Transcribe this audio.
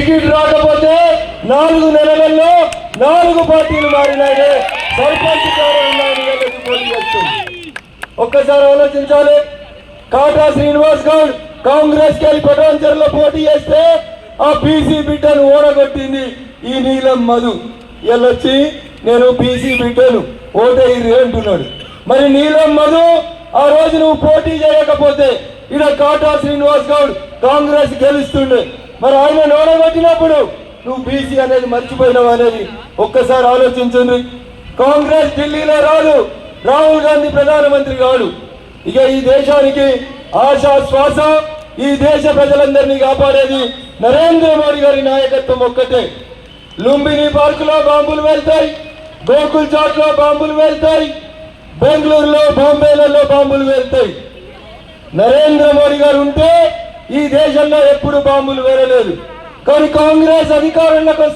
Ticket రాకపోతే నాలుగు నెలలలో నాలుగు పార్టీలు మారినాయి. సర్పంచ్ పోటీ చేస్తుంది ఒక్కసారి ఆలోచించాలి. కాటా శ్రీనివాస్ గౌడ్ కాంగ్రెస్ కెళ్ళి వెళ్ళి పటాన్చర్లో పోటీ చేస్తే ఆ బీసీ బిడ్డను ఓడగొట్టింది ఈ నీలం మధు. వీళ్ళొచ్చి నేను బీసీ బిడ్డను ఓటేయి అంటున్నాడు. మరి నీలం మధు ఆ రోజు నువ్వు పోటీ చేయకపోతే ఈడ కాటా శ్రీనివాస్ గౌడ్ కాంగ్రెస్ గెలుస్తుండే. మరి ఆయన ఓడగొట్టినప్పుడు నువ్వు బీసీ అనేది మర్చిపోయినావు అనేది ఒక్కసారి ఆలోచించండి. కాంగ్రెస్ ఢిల్లీలో రాదు. రాహుల్ గాంధీ ప్రధానమంత్రి కాడు. ఇక ఈ దేశానికి ఆశా శ్వాస ఈ దేశ ప్రజలందరినీ కాపాడేది నరేంద్ర మోడీ గారి నాయకత్వం ఒక్కటే. లుంబిని పార్కులో బాంబులు వెళ్తాయి. గోకుల్ చాట్లో బాంబులు వెళ్తాయి. బెంగళూరులో బాంబేలలో బాంబులు వెళ్తాయి. నరేంద్ర మోడీ గారు ఉంటే ఈ దేశంలో ఎప్పుడు బాంబులు వేరలేదు. కానీ కాంగ్రెస్ అధికారంలోకి